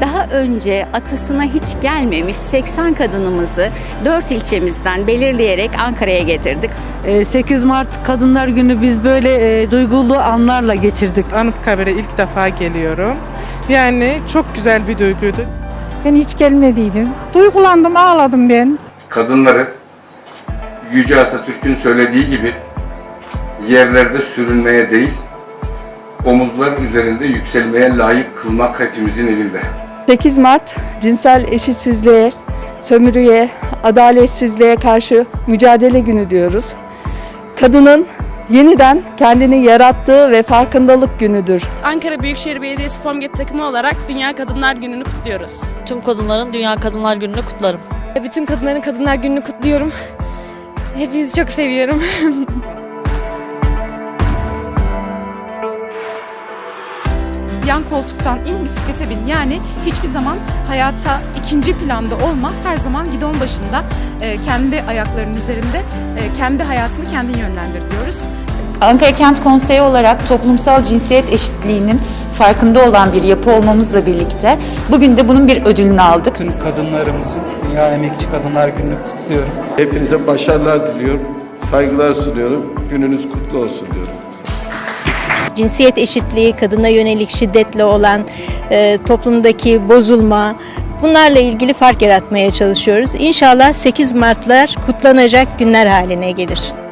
Daha önce atasına hiç gelmemiş 80 kadınımızı 4 ilçemizden belirleyerek Ankara'ya getirdik. Ee, 8 Mart Kadınlar Günü biz böyle e, duygulu anlarla geçirdik. Anıtkabir'e ilk defa geliyorum. Yani çok güzel bir duyguydu. Ben hiç gelmediydim. Duygulandım, ağladım ben. kadınları Yüce Atatürk'ün söylediği gibi yerlerde sürünmeye değil, omuzlar üzerinde yükselmeye layık kılmak hepimizin elinde. 8 Mart cinsel eşitsizliğe, sömürüye, adaletsizliğe karşı mücadele günü diyoruz. Kadının yeniden kendini yarattığı ve farkındalık günüdür. Ankara Büyükşehir Belediyesi Formget takımı olarak Dünya Kadınlar Günü'nü kutluyoruz. Tüm kadınların Dünya Kadınlar Günü'nü kutlarım. Bütün kadınların Kadınlar Günü'nü kutluyorum. Hepinizi çok seviyorum. yan koltuktan in bisiklete bin. Yani hiçbir zaman hayata ikinci planda olma. Her zaman gidon başında e, kendi ayaklarının üzerinde e, kendi hayatını kendin yönlendir diyoruz. Ankara Kent Konseyi olarak toplumsal cinsiyet eşitliğinin farkında olan bir yapı olmamızla birlikte bugün de bunun bir ödülünü aldık. Tüm kadınlarımızın Dünya Emekçi Kadınlar Günü'nü kutluyorum. Hepinize başarılar diliyorum. Saygılar sunuyorum. Gününüz kutlu olsun diyorum. Cinsiyet eşitliği, kadına yönelik şiddetle olan e, toplumdaki bozulma bunlarla ilgili fark yaratmaya çalışıyoruz. İnşallah 8 Martlar kutlanacak günler haline gelir.